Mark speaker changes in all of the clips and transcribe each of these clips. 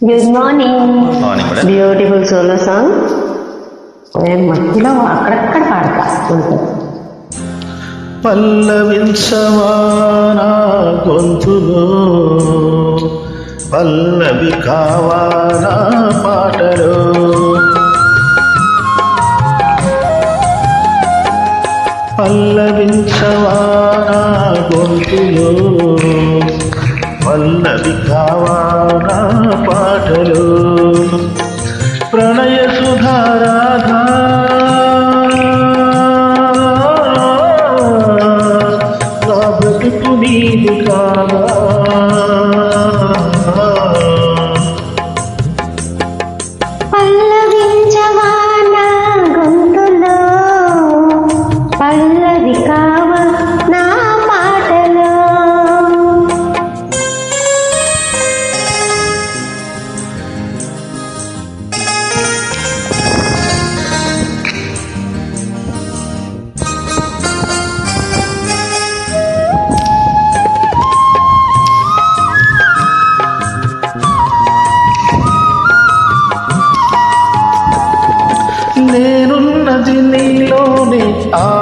Speaker 1: Good morning beautiful solo song నేను మధ్యలో అక్కడక్కడ పాడతా ఉంటుంది
Speaker 2: పల్లవించవానా గొంతులో పల్లవి కావానా పాటలో. పల్లవించవానా గొంతులో పల్లవి కావానా పాటలో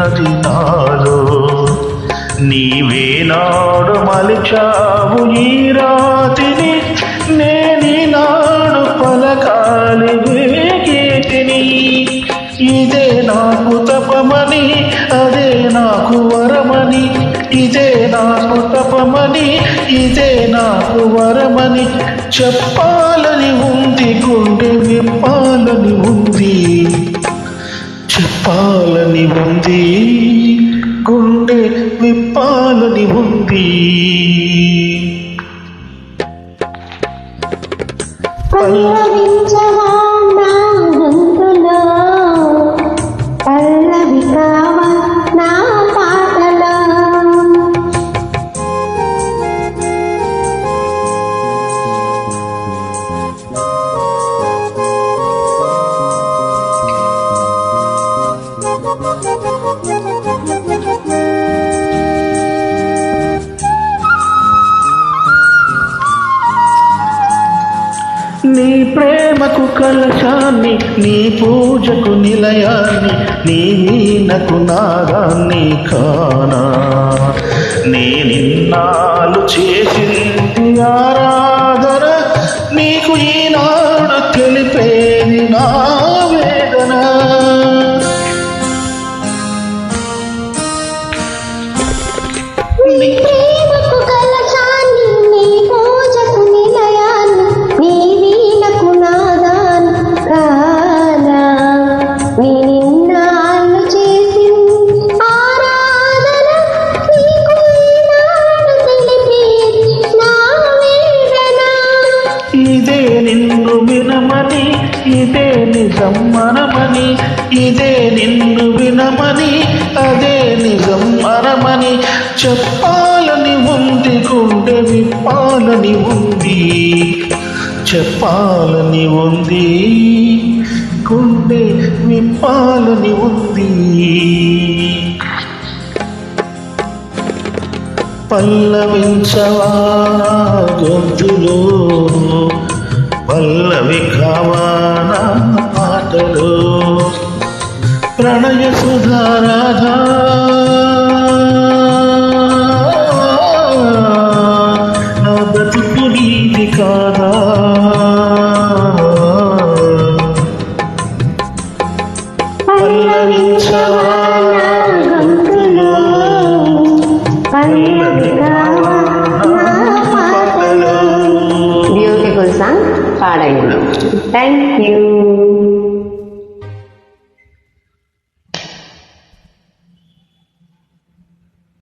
Speaker 2: ఏమున్నది నాలో నీవే నాడు మలిచావు ఈ రాతిని నేని నాడు పలకాలి వేగేటిని. ఇదే నాకు తపమని అదే నాకు వరమని ఇదే నాకు తపమని ఇదే నాకు వరమని చెప్పాలని ఉంది గుండె విప్పాలని ఉంది. విప్పాలని ఉంది. గుండె విప్పాలని ఉంది.
Speaker 1: పల్లవించవా నీ
Speaker 2: ప్రేమకు కలశాన్ని నీ పూజకు నిలయాన్ని నీ వీణకు నాదాన్ని కానా. నీ నిన్నాలు చేసింది ఆరాధన నీకు ఈనాడు తెలిపేది నా వేదన.
Speaker 1: నీ
Speaker 2: ఇదే నిన్ను వినమని ఇదే నిజం మనమని ఇదే నిన్ను వినమని అదే నిజం మనమని చెప్పాలని ఉంది గుండె విప్పాలని ఉంది. చెప్పాలని ఉంది గుండె విప్పాలని ఉంది. పల్లవించవా గొంతులో పల్లవి కావానా పాటలు. ప్రణయ సుధారాధా నా బతుకు నీది
Speaker 1: కా పాటలో బ్యూటిఫుల్ సాంగ్ పాడండి థ్యాంక్ యూ